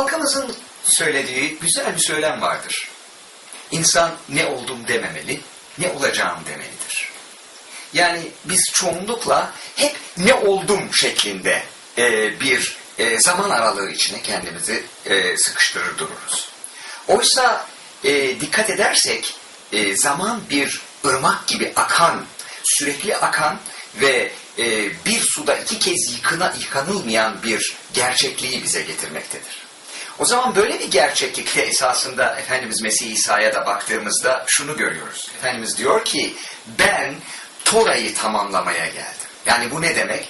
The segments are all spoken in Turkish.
Halkımızın söylediği güzel bir söylem vardır. İnsan ne oldum dememeli, ne olacağım demelidir. Yani biz çoğunlukla hep ne oldum şeklinde e, bir e, zaman aralığı içine kendimizi e, sıkıştırır dururuz. Oysa e, dikkat edersek e, zaman bir ırmak gibi akan, sürekli akan ve e, bir suda iki kez yıkına, yıkanılmayan bir gerçekliği bize getirmektedir. O zaman böyle bir gerçeklikte esasında Efendimiz Mesih İsa'ya da baktığımızda şunu görüyoruz. Efendimiz diyor ki ben Tora'yı tamamlamaya geldim. Yani bu ne demek?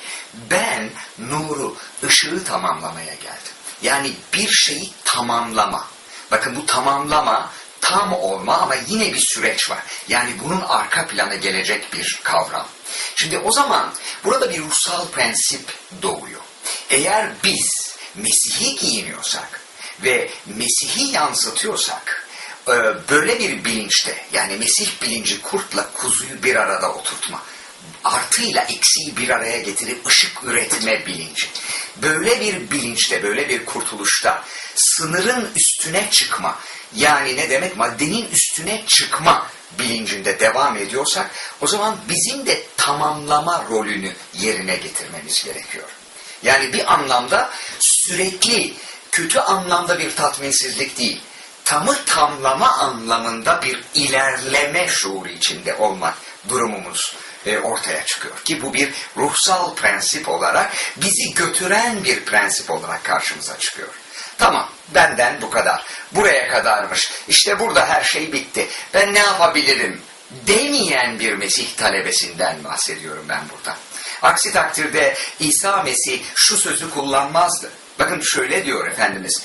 Ben nuru, ışığı tamamlamaya geldim. Yani bir şeyi tamamlama. Bakın bu tamamlama tam olma ama yine bir süreç var. Yani bunun arka plana gelecek bir kavram. Şimdi o zaman burada bir ruhsal prensip doğuyor. Eğer biz Mesih'i giyiniyorsak ve Mesih'i yansıtıyorsak e, böyle bir bilinçte yani Mesih bilinci kurtla kuzuyu bir arada oturtma artıyla eksiği bir araya getirip ışık üretme bilinci. Böyle bir bilinçte, böyle bir kurtuluşta sınırın üstüne çıkma, yani ne demek maddenin üstüne çıkma bilincinde devam ediyorsak o zaman bizim de tamamlama rolünü yerine getirmemiz gerekiyor. Yani bir anlamda sürekli kötü anlamda bir tatminsizlik değil, tamı tamlama anlamında bir ilerleme şuuru içinde olmak durumumuz e, ortaya çıkıyor. Ki bu bir ruhsal prensip olarak bizi götüren bir prensip olarak karşımıza çıkıyor. Tamam benden bu kadar. Buraya kadarmış. İşte burada her şey bitti. Ben ne yapabilirim? Demeyen bir Mesih talebesinden bahsediyorum ben burada. Aksi takdirde İsa Mesih şu sözü kullanmazdı. Bakın şöyle diyor Efendimiz.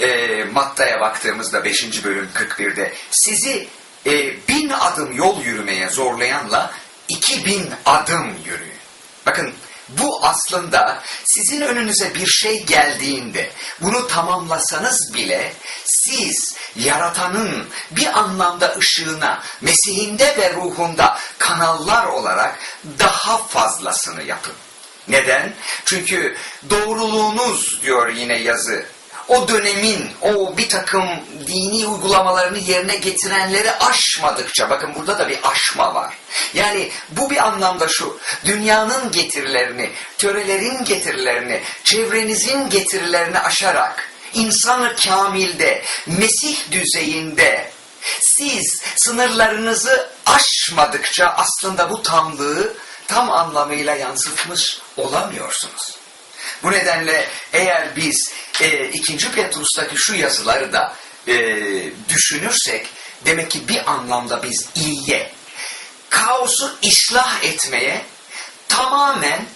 E, Matta'ya baktığımızda 5. bölüm 41'de sizi e, bin adım yol yürümeye zorlayanla 2000 adım yürüyün. Bakın bu aslında sizin önünüze bir şey geldiğinde bunu tamamlasanız bile siz yaratanın bir anlamda ışığına Mesih'inde ve ruhunda kanallar olarak daha fazlasını yapın. Neden? Çünkü doğruluğunuz diyor yine yazı o dönemin o bir takım dini uygulamalarını yerine getirenleri aşmadıkça, bakın burada da bir aşma var. Yani bu bir anlamda şu, dünyanın getirilerini, törelerin getirilerini, çevrenizin getirilerini aşarak, insanı kamilde, Mesih düzeyinde, siz sınırlarınızı aşmadıkça aslında bu tamlığı tam anlamıyla yansıtmış olamıyorsunuz. Bu nedenle eğer biz e, 2. Petrus'taki şu yazıları da e, düşünürsek demek ki bir anlamda biz iyiye, kaosu ıslah etmeye tamamen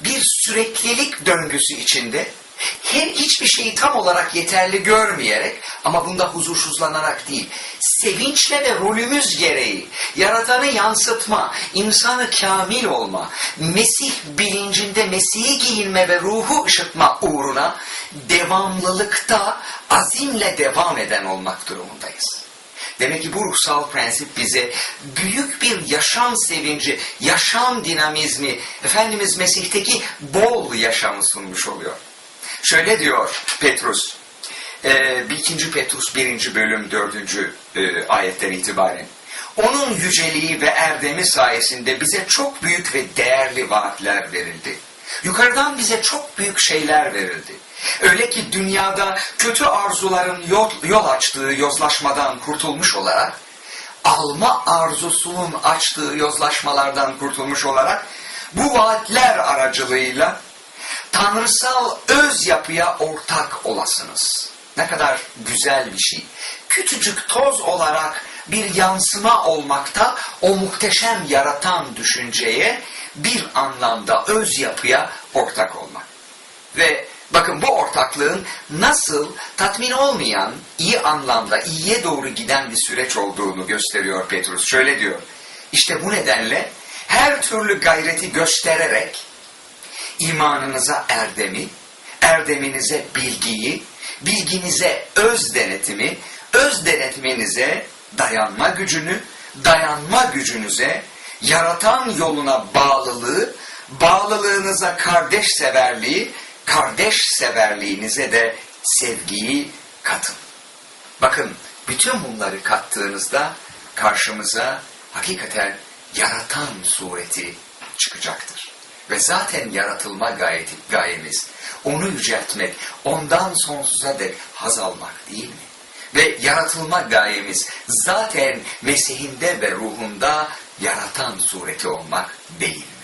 bir süreklilik döngüsü içinde her hiçbir şeyi tam olarak yeterli görmeyerek ama bunda huzursuzlanarak değil, sevinçle ve rolümüz gereği yaratanı yansıtma, insanı kamil olma, Mesih bilincinde Mesih'i giyinme ve ruhu ışıtma uğruna devamlılıkta azimle devam eden olmak durumundayız. Demek ki bu ruhsal prensip bize büyük bir yaşam sevinci, yaşam dinamizmi, Efendimiz Mesih'teki bol yaşamı sunmuş oluyor. Şöyle diyor Petrus, e, 2. Petrus 1. bölüm 4. E, ayetten itibaren. Onun yüceliği ve erdemi sayesinde bize çok büyük ve değerli vaatler verildi. Yukarıdan bize çok büyük şeyler verildi. Öyle ki dünyada kötü arzuların yol, yol açtığı yozlaşmadan kurtulmuş olarak, alma arzusunun açtığı yozlaşmalardan kurtulmuş olarak, bu vaatler aracılığıyla tanrısal öz yapıya ortak olasınız. Ne kadar güzel bir şey. Küçücük toz olarak bir yansıma olmakta o muhteşem yaratan düşünceye bir anlamda öz yapıya ortak olmak. Ve bakın bu ortaklığın nasıl tatmin olmayan, iyi anlamda iyiye doğru giden bir süreç olduğunu gösteriyor Petrus. Şöyle diyor. İşte bu nedenle her türlü gayreti göstererek imanınıza erdemi, erdeminize bilgiyi, bilginize öz denetimi, öz denetiminize dayanma gücünü, dayanma gücünüze yaratan yoluna bağlılığı, bağlılığınıza kardeş severliği, kardeş severliğinize de sevgiyi katın. Bakın bütün bunları kattığınızda karşımıza hakikaten yaratan sureti çıkacaktır. Ve zaten yaratılma gayeti, gayemiz onu yüceltmek, ondan sonsuza dek haz almak değil mi? Ve yaratılma gayemiz zaten Mesih'inde ve ruhunda yaratan sureti olmak değil mi?